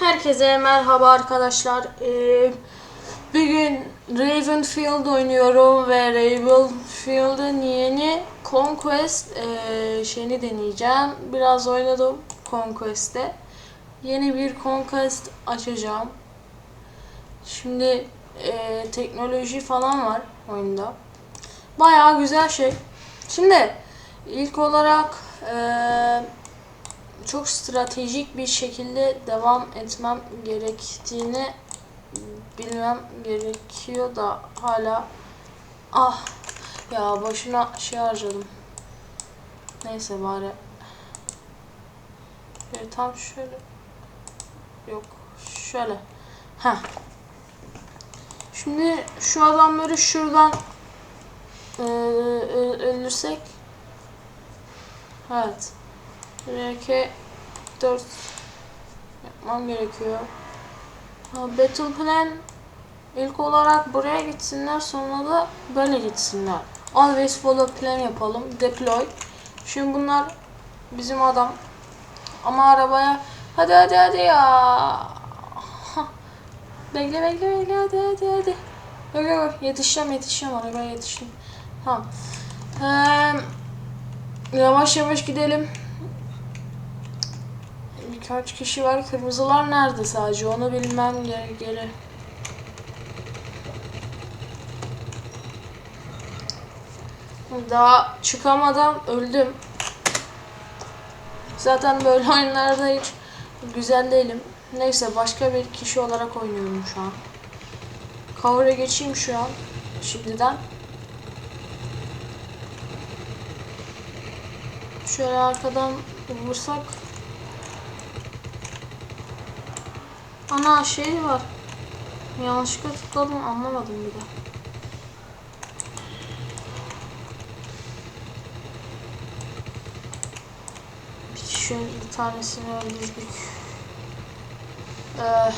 Herkese merhaba arkadaşlar. Ee, bugün Ravenfield oynuyorum ve Ravenfield'ın yeni Conquest ee, şeyini deneyeceğim. Biraz oynadım Conquest'te. Yeni bir Conquest açacağım. Şimdi ee, teknoloji falan var oyunda. Bayağı güzel şey. Şimdi ilk olarak ee, çok stratejik bir şekilde devam etmem gerektiğini bilmem gerekiyor da hala ah ya başına şey harcadım. Neyse bari. Şöyle tam şöyle yok şöyle. Ha. Şimdi şu adamları şuradan eee, ö- öldürsek Evet. Belki 4 yapmam gerekiyor. Battle plan ilk olarak buraya gitsinler sonra da böyle gitsinler. Always follow plan yapalım. Deploy. Şimdi bunlar bizim adam. Ama arabaya hadi hadi hadi ya. Bekle bekle bekle hadi hadi hadi. Yok yok yetişeceğim yetişeceğim arabaya yetiştim. Tamam. Eee, yavaş yavaş gidelim. Birkaç kişi var. Kırmızılar nerede sadece? Onu bilmem gere gere. Daha çıkamadan öldüm. Zaten böyle oyunlarda hiç güzel değilim. Neyse başka bir kişi olarak oynuyorum şu an. Cover'a geçeyim şu an. Şimdiden. Şöyle arkadan vursak Ana şey var. Yanlışlıkla tıkladım anlamadım bir de. Kişinin bir tanesini öldürdük. Ee,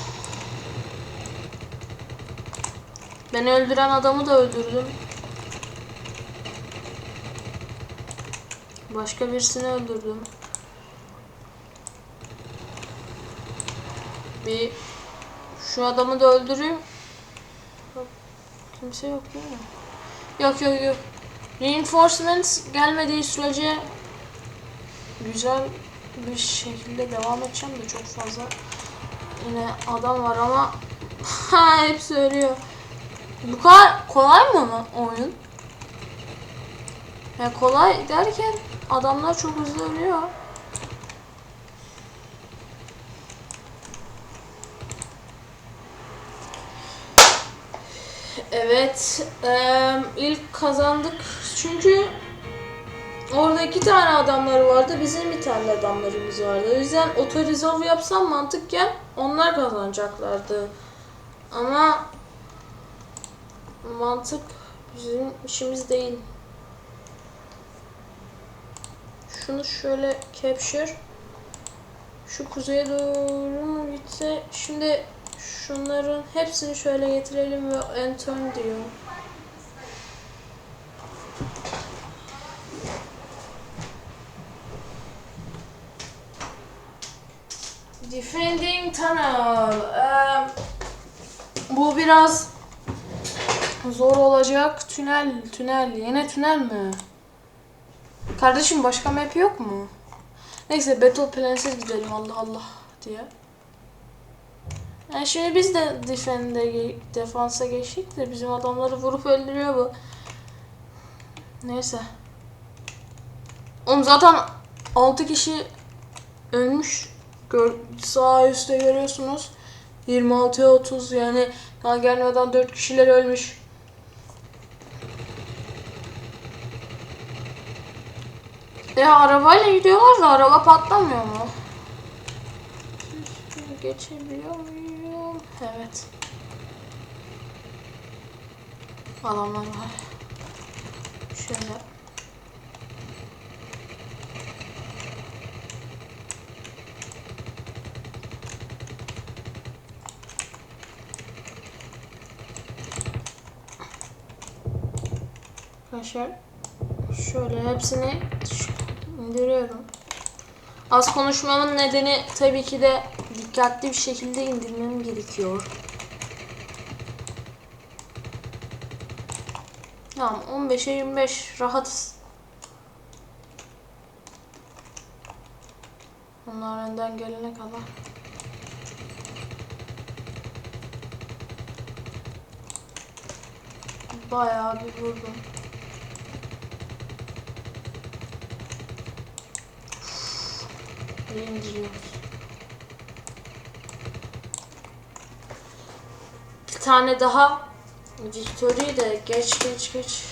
beni öldüren adamı da öldürdüm. Başka birisini öldürdüm. Bir şu adamı da öldüreyim. Kimse yok değil mi? Yok yok yok. Reinforcements gelmediği sürece güzel bir şekilde devam edeceğim de çok fazla yine adam var ama hepsi ölüyor. Bu kadar kolay mı oyun? Ya kolay derken adamlar çok hızlı ölüyor. Evet, eee, ilk kazandık çünkü orada iki tane adamları vardı, bizim bir tane adamlarımız vardı. O yüzden otorizov yapsam mantıkken onlar kazanacaklardı. Ama mantık bizim işimiz değil. Şunu şöyle capture. Şu kuzeye doğru mu gitse? Şimdi şunların hepsini şöyle getirelim ve enter diyor. Defending tunnel. Eee, bu biraz zor olacak. Tünel, tünel. Yine tünel mi? Kardeşim başka map yok mu? Neyse Battle Plansiz gidelim Allah Allah diye. Yani şimdi biz de defende, defansa geçtik de bizim adamları vurup öldürüyor bu. Neyse. Oğlum zaten 6 kişi ölmüş. Gör, sağ üstte görüyorsunuz. 26'ya 30 yani daha gelmeden 4 kişiler ölmüş. E arabayla gidiyorlar da araba patlamıyor mu? Geçebiliyor muyum? Evet. Adamlar var. Şöyle. Arkadaşlar şöyle hepsini indiriyorum. Az konuşmamın nedeni tabii ki de dikkatli bir şekilde indirmem gerekiyor. Tamam 15'e 25 rahatız. Onlar önden gelene kadar. Bayağı bir vurdum. İyi indiriyoruz. Tane daha Victory de geç geç geç.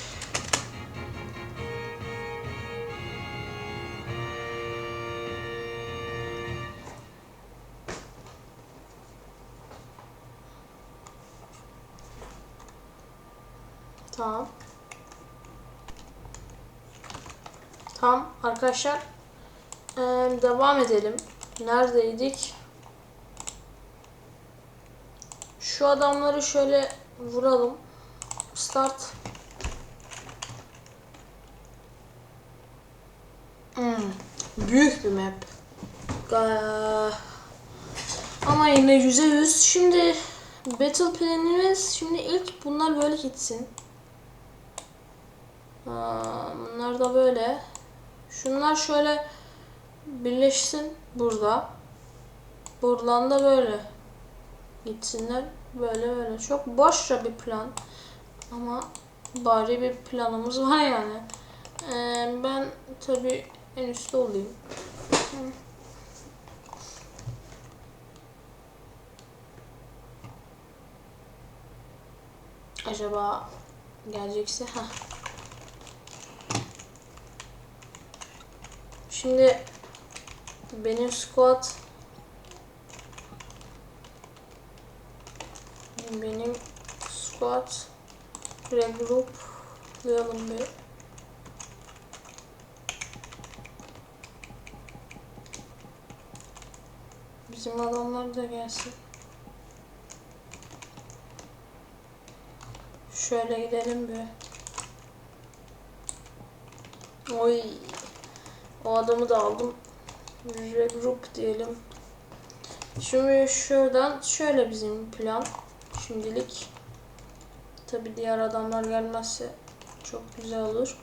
Tamam. Tamam arkadaşlar. Ee, devam edelim. Neredeydik? Şu adamları şöyle vuralım. Start. Hmm, Büyük bir map. Ama yine yüze yüz. Şimdi battle planimiz şimdi ilk bunlar böyle gitsin. Bunlar da böyle. Şunlar şöyle birleşsin burada. Buradan da böyle gitsinler. Böyle böyle. Çok boşça bir plan. Ama bari bir planımız var yani. Ee, ben tabi en üstte olayım. Acaba gelecekse ha. Şimdi benim squad benim squad regrouplayalım bir. Bizim adamlar da gelsin. Şöyle gidelim bir. Oy. O adamı da aldım. Regroup diyelim. Şimdi şuradan şöyle bizim plan. Şimdilik. Tabi diğer adamlar gelmezse çok güzel olur.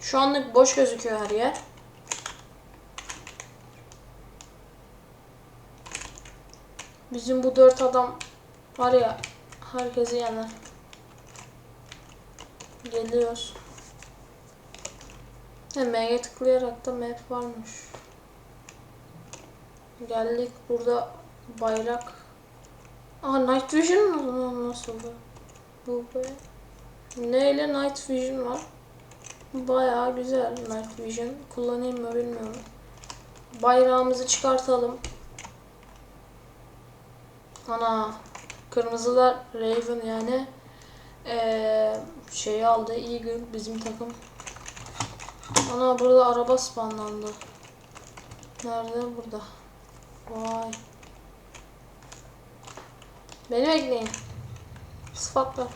Şu anlık boş gözüküyor her yer. Bizim bu dört adam var ya herkesi yener. Geliyoruz. M'ye tıklayarak da map varmış. Geldik burada bayrak. Aa Night Vision mu nasıldı? Bu be. Neyle Night Vision var? Bayağı güzel Night Vision. Kullanayım mı bilmiyorum. Bayrağımızı çıkartalım. Ana kırmızılar Raven yani ee, şeyi aldı Eagle bizim takım. Ana burada araba spawnlandı. Nerede? Burada. Vay. Beni bekleyin. Sıfat ver.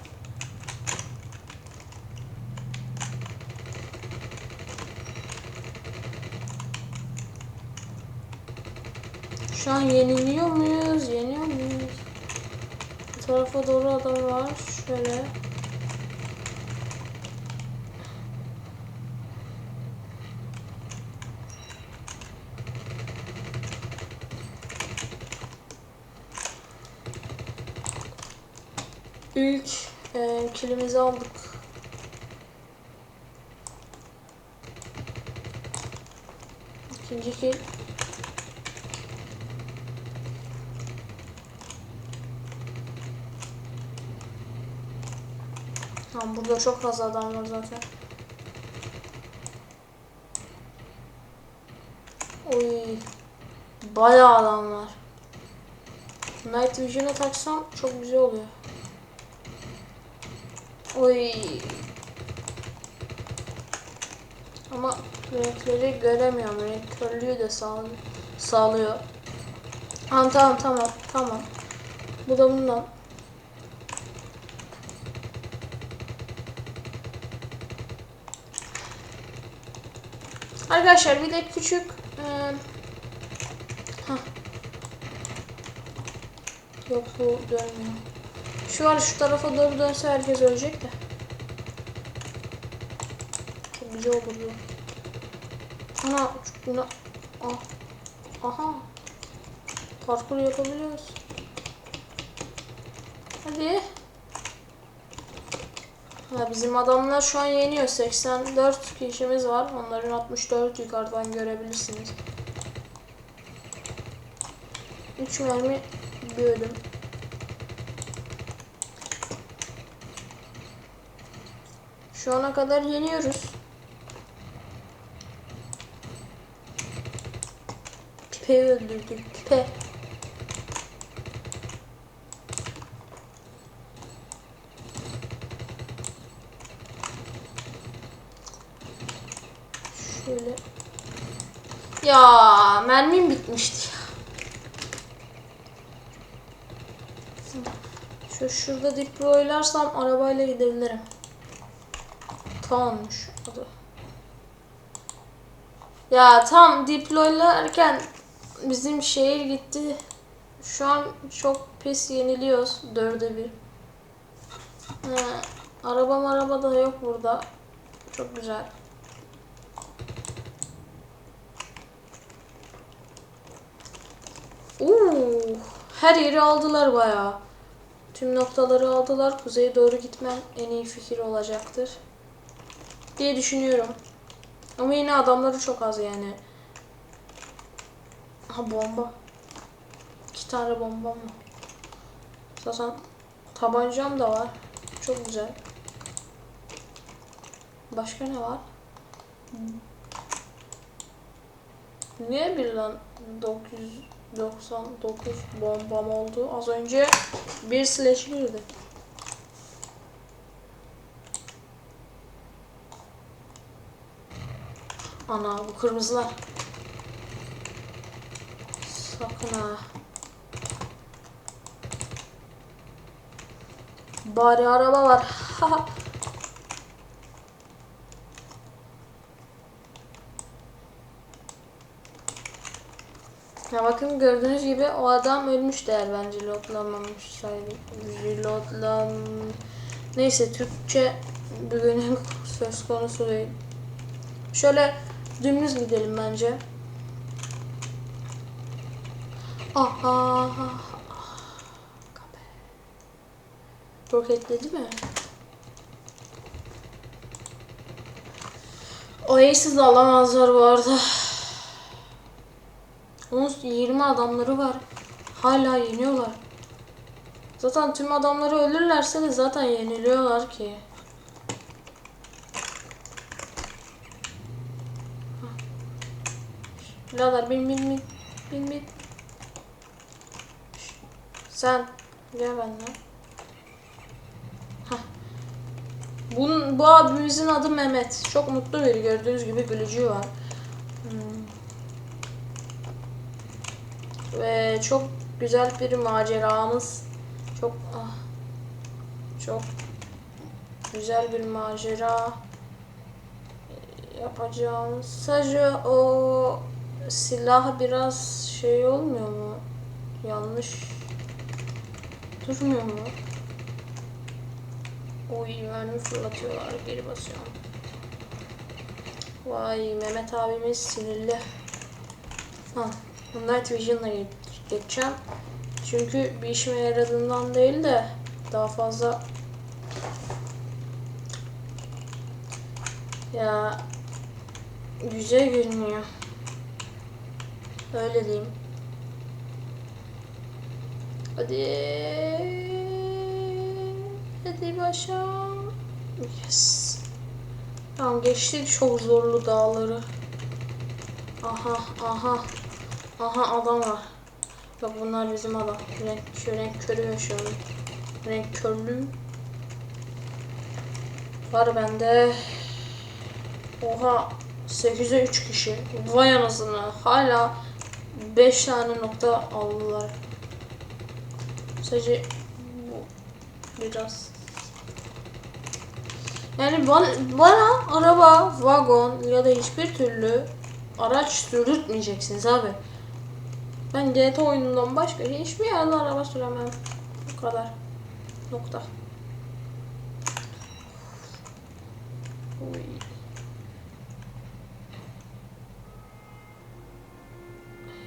Şu an yeniliyor muyuz? Yeniyor muyuz? Bu tarafa doğru adam var. Şöyle. İlk e, kilimizi aldık. İkinci kil. Tamam burada çok fazla adam var zaten. Oy. Bayağı adam var. Night Vision'a taksam çok güzel oluyor. Oy. Ama renkleri göremiyorum. Renk körlüğü de sağlıyor. sağlıyor. Tamam tamam tamam tamam. Bu da bundan. Arkadaşlar bir de küçük Ee, hah. Yok bu dönmüyor. Şu var şu tarafa doğru dönse herkes ölecek de. Çok güzel olurdu. Ana buna ah. Aha. Parkur yapabiliyoruz. Hadi. Ha, bizim adamlar şu an yeniyor. 84 kişimiz var. Onların 64 yukarıdan görebilirsiniz. 3 mermi bir ölüm. Şu ana kadar yeniyoruz. Pipe'yi öldürdük. Pipe. Şöyle. Ya mermim bitmişti. Şu şurada deploylarsam arabayla gidebilirim. Tamammış adı. Ya tam deploylarken bizim şehir gitti. Şu an çok pis yeniliyoruz. Dörde bir. He, araba araba da yok burada. Çok güzel. Oo, her yeri aldılar bayağı. Tüm noktaları aldılar. Kuzeye doğru gitmem en iyi fikir olacaktır. Diye düşünüyorum. Ama yine adamları çok az yani. Ha bomba. İki tane bombam var. Zaten tabancam da var. Çok güzel. Başka ne var? Niye bir lan 999 bombam oldu? Az önce bir slash girdi. Ana bu kırmızılar. Sakın ha. Bari araba var. ya bakın gördüğünüz gibi o adam ölmüş değer bence loadlanmamış. Reloadlan... Neyse Türkçe bugünün söz konusu değil. Şöyle dümdüz gidelim bence. Aha. Roketledi mi? Oasis de alamazlar bu arada. Onun 20 adamları var. Hala yeniyorlar. Zaten tüm adamları ölürlerse de zaten yeniliyorlar ki. Birader bin bin bin bin bin. Sen gel benden. Hah. Bunun, bu abimizin adı Mehmet. Çok mutlu biri gördüğünüz gibi gülücüğü var. Hmm. Ve çok güzel bir maceramız. Çok ah, çok güzel bir macera yapacağımız. Sadece o silah biraz şey olmuyor mu? Yanlış durmuyor mu? Oy mermi fırlatıyorlar geri basıyorum. Vay Mehmet abimiz sinirli. Ha, Night Vision'la ge- geçeceğim. Çünkü bir işime yaradığından değil de daha fazla ya güzel görünüyor. Öyle diyeyim. Hadi. Hadi başa. Yes. Tamam geçtik çok zorlu dağları. Aha aha. Aha adam var. Bak bunlar bizim adam. Renk, şu renk körü yaşıyorum. Renk körlüğü. Var bende. Oha 8'e 3 kişi. Vay anasını. Hala 5 tane nokta aldılar. Sadece bu biraz. Yani bana, bana araba, vagon ya da hiçbir türlü araç sürdürtmeyeceksiniz abi. Ben GTA oyunundan başka hiçbir yerde araba süremem. Bu kadar. Nokta. Oy.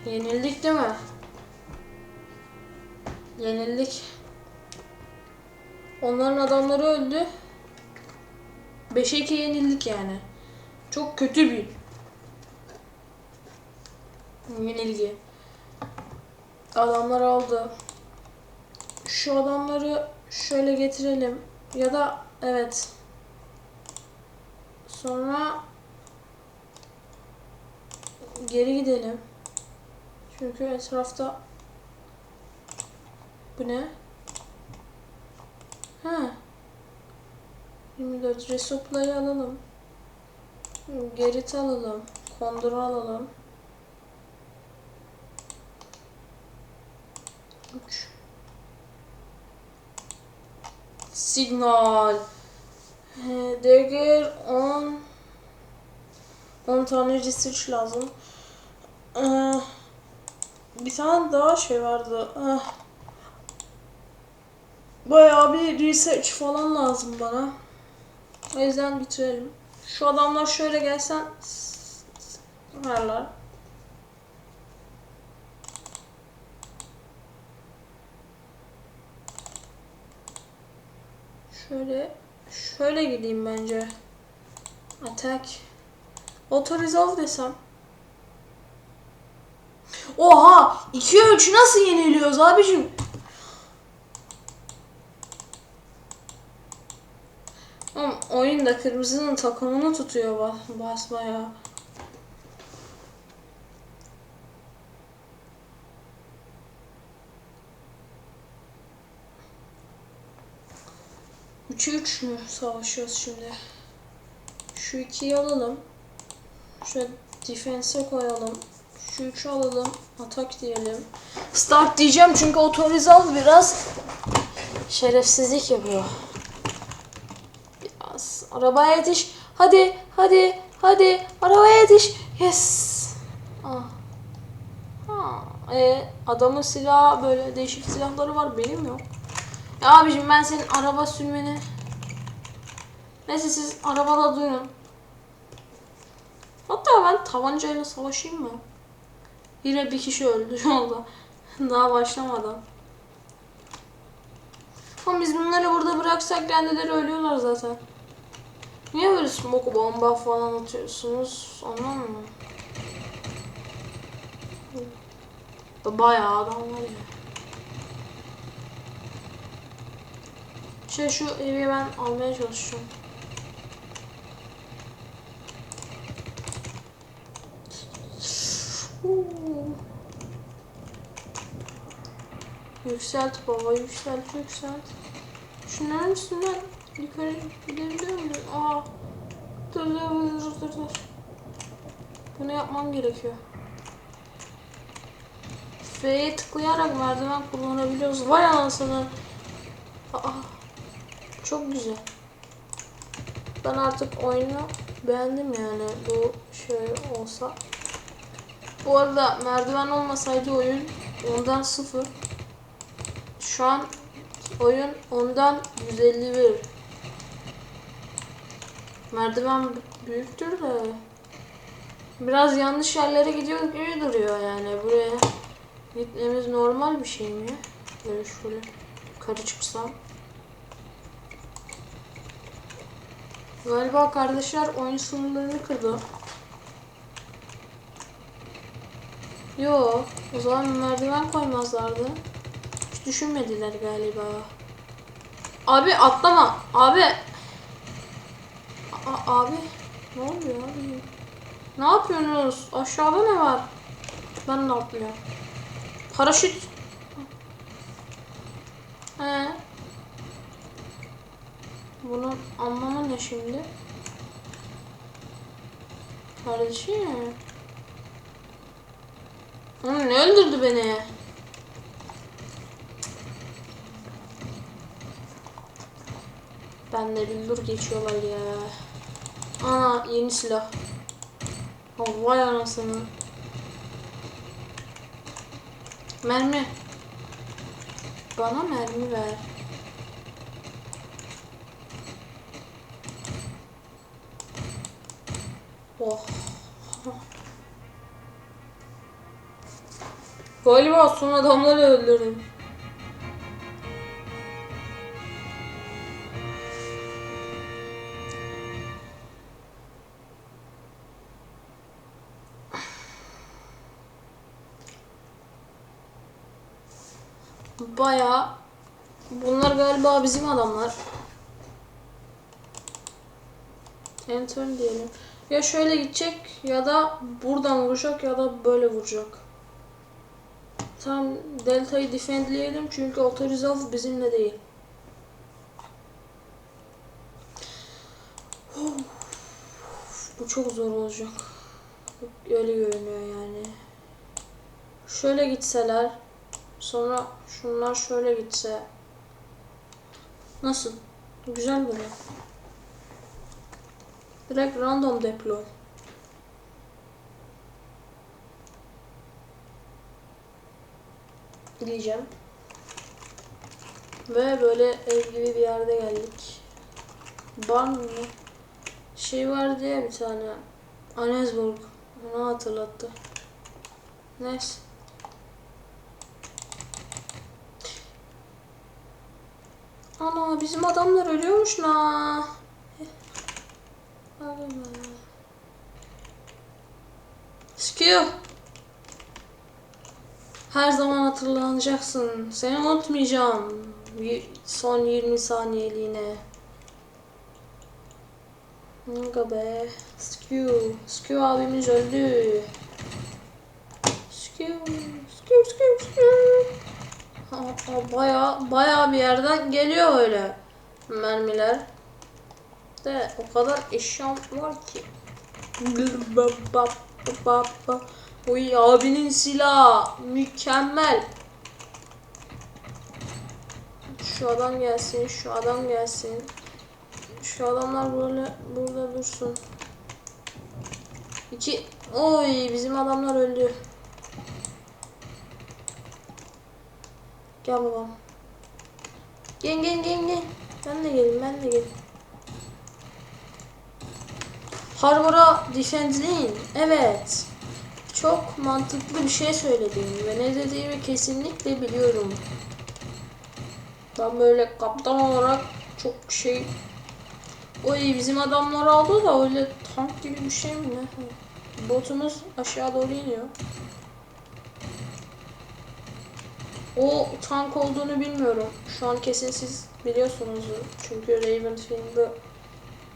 Yenildik değil mi? Yenildik. Onların adamları öldü. 5'e 2 yenildik yani. Çok kötü bir yenilgi. Adamlar aldı. Şu adamları şöyle getirelim. Ya da evet. Sonra geri gidelim. Çünkü etrafta bu ne? Ha. 24 resupply'ı alalım. Gerit alalım. Kondor alalım. 3 Signal. Dagger 10 10 tane research lazım. Ee, bir tane daha şey vardı. Ah. Bayağı bir research falan lazım bana. O yüzden bitirelim. Şu adamlar şöyle gelsen verler. Şöyle şöyle gideyim bence. Attack. Auto resolve desem. Oha! 2'ye 3 nasıl yeniliyoruz abicim? Oğlum oyunda kırmızının takımını tutuyor bas, basma ya. Üçü üç mü savaşıyoruz şimdi? Şu ikiyi alalım. Şöyle defense'e koyalım. Şu üçü alalım. Atak diyelim. Start diyeceğim çünkü otorizal biraz şerefsizlik yapıyor. Biraz. Arabaya yetiş. Hadi, hadi, hadi. Arabaya yetiş. Yes. Ah. Ha. E, adamın silahı böyle değişik silahları var. Benim yok. Ya abicim ben senin araba sürmeni... Neyse siz arabada duyun. Hatta ben tabancayla savaşayım mı? Yine bir kişi öldü anda. Daha başlamadan. Ama biz bunları burada bıraksak kendileri ölüyorlar zaten. Niye böyle smoke bomba falan atıyorsunuz? Anlamıyorum. Bayağı adam var ya. Şey şu evi ben almaya çalışıyorum. Yükselt baba yükselt yükselt. Şunların üstünden yukarı gidebiliyor muyum? Aa. Dur dur dur dur dur. Bunu yapmam gerekiyor. F'ye tıklayarak merdiven kullanabiliyoruz. Vay anasını. Aa. Çok güzel. Ben artık oyunu beğendim yani bu şey olsa. Bu arada merdiven olmasaydı oyun ondan sıfır. Şu an oyun ondan 151. Merdiven büyüktür de biraz yanlış yerlere gidiyor gibi duruyor yani buraya gitmemiz normal bir şey mi? Böyle şöyle yukarı çıksam. Galiba kardeşler oyun sınırlarını kırdı. Yo, o zaman merdiven koymazlardı. Düşünmediler galiba. Abi atlama. Abi. A- abi. Ne oluyor abi? Ne yapıyorsunuz? Aşağıda ne var? Ben de atlıyorum. Paraşüt. He. Bunun anlamı ne şimdi? Kardeşim. Oğlum ne öldürdü beni? Ben de bildur geçiyorlar ya. Aa yeni silah. Ha, vay anasını. Mermi. Bana mermi ver. Oh. Galiba son adamları öldürdüm. Bayağı bunlar galiba bizim adamlar. Enter diyelim. Ya şöyle gidecek ya da buradan vuracak ya da böyle vuracak. Tam deltayı defendleyelim çünkü resolve bizimle değil. Bu çok zor olacak. Öyle görünüyor yani. Şöyle gitseler sonra şunlar şöyle gitse nasıl? Güzel böyle. Direkt random deploy. diyeceğim. Ve böyle ev gibi bir yerde geldik. Barn mı? Şey vardı ya bir tane. Anesburg. Onu hatırlattı. Neyse. Ana bizim adamlar ölüyormuş la. Skill. Her zaman hatırlanacaksın. Seni unutmayacağım. Son 20 saniyeliğine. Aga be. Skew. Skew abimiz öldü. Skew. Skew skew skew. Baya baya bir yerden geliyor öyle mermiler. De o kadar eşyam var ki. Uy abinin silahı mükemmel. Şu adam gelsin, şu adam gelsin. Şu adamlar böyle burada dursun. İki, oy bizim adamlar öldü. Gel babam. Gel gel gel gel. Ben de gelin ben de gelin. Harbor'a defendleyin. Evet. Çok mantıklı bir şey söyledim ve ne dediğimi kesinlikle biliyorum. Ben böyle kaptan olarak çok şey... Oy bizim adamlar aldı da öyle tank gibi bir şey mi ne? Botumuz aşağı doğru iniyor. O tank olduğunu bilmiyorum. Şu an kesin siz biliyorsunuz. Çünkü Raven filmde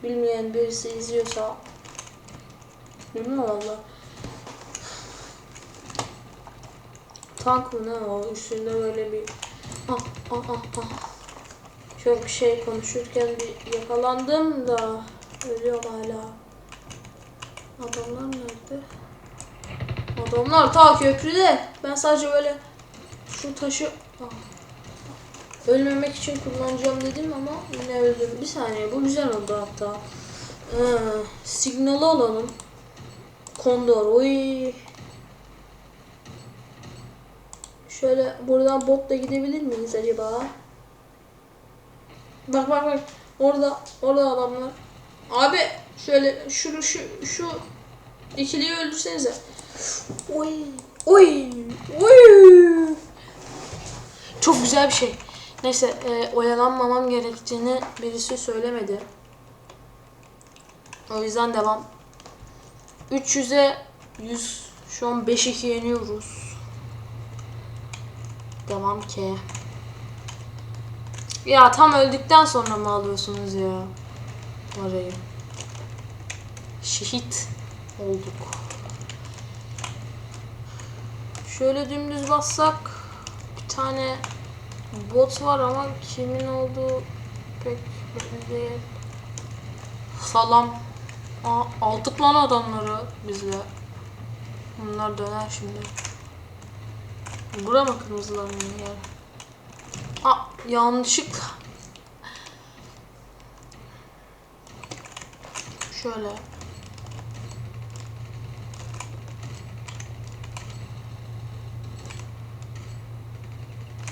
bilmeyen birisi izliyorsa bilmiyorum valla. Tank mı ne o? Üstünde böyle bir ah ah ah ah. Çok şey konuşurken bir yakalandım da ölüyorum hala. Adamlar nerede? Adamlar ta köprüde. Ben sadece böyle şu taşı ah. ölmemek için kullanacağım dedim ama yine öldüm. Bir saniye bu güzel oldu hatta. Ee, signalı alalım. Kondor. Oy. Şöyle buradan botla gidebilir miyiz acaba? Bak bak bak. Orada orada adamlar. Abi şöyle şu şu şu ikiliyi öldürsenize. Oy. Oy. Oy. Çok güzel bir şey. Neyse e, oyalanmamam gerektiğini birisi söylemedi. O yüzden devam. 300'e 100 şu an 5-2 yeniyoruz. Devam ki. Ya tam öldükten sonra mı alıyorsunuz ya? Orayı. Şehit olduk. Şöyle dümdüz bassak tane bot var ama kimin olduğu pek belli değil. Salam. Aa, aldık lan adamları bizle. Bunlar döner şimdi. Bura mı kırmızıların yer? Aa, yanlışlıkla. Şöyle.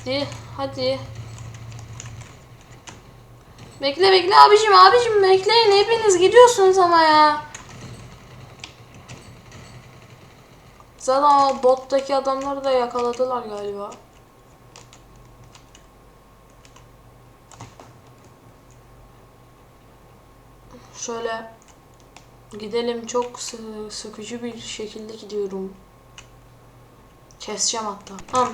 Hadi, hadi. Bekle bekle abicim abicim bekleyin hepiniz gidiyorsunuz ama ya. Zaten o bottaki adamları da yakaladılar galiba. Şöyle gidelim çok sı- sıkıcı bir şekilde gidiyorum. Keseceğim hatta. Tamam.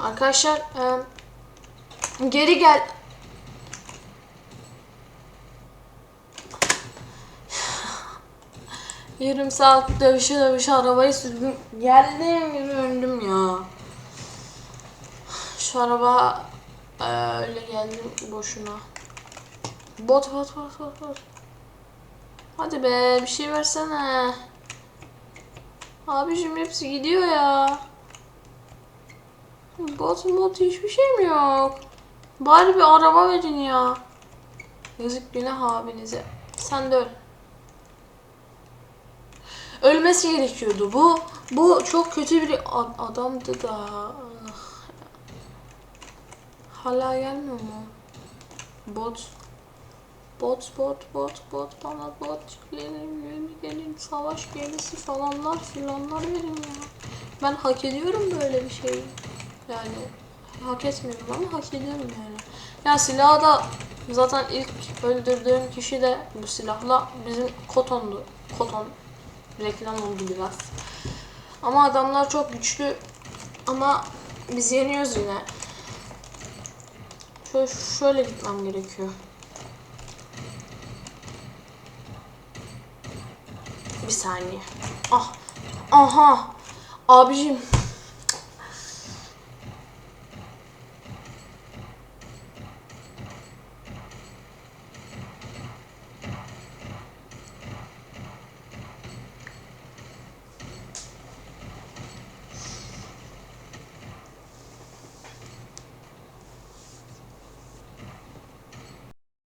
Arkadaşlar e, geri gel. Yarım saat dövüşe dövüşe arabayı sürdüm. Geldim gibi öldüm ya. Şu araba e, öyle geldim boşuna. Bot bot bot bot bot. Hadi be bir şey versene. Abicim hepsi gidiyor ya. Bot bot hiçbir şey mi yok? Bari bir araba verin ya. Yazık günah abinize. Sen de öl. Ölmesi gerekiyordu. Bu bu çok kötü bir ad- adamdı da. Hala gelmiyor mu? Bot. Bot bot bot bot bana bot gelin gelin gelin savaş gemisi falanlar filanlar verin ya. Ben hak ediyorum böyle bir şeyi. Yani hak etmiyorum ama hak ediyorum yani. Ya silahı da zaten ilk öldürdüğüm kişi de bu silahla bizim Koton'du. Koton reklam oldu biraz. Ama adamlar çok güçlü ama biz yeniyoruz yine. Şöyle, şöyle gitmem gerekiyor. Bir saniye. Ah. Aha. Abicim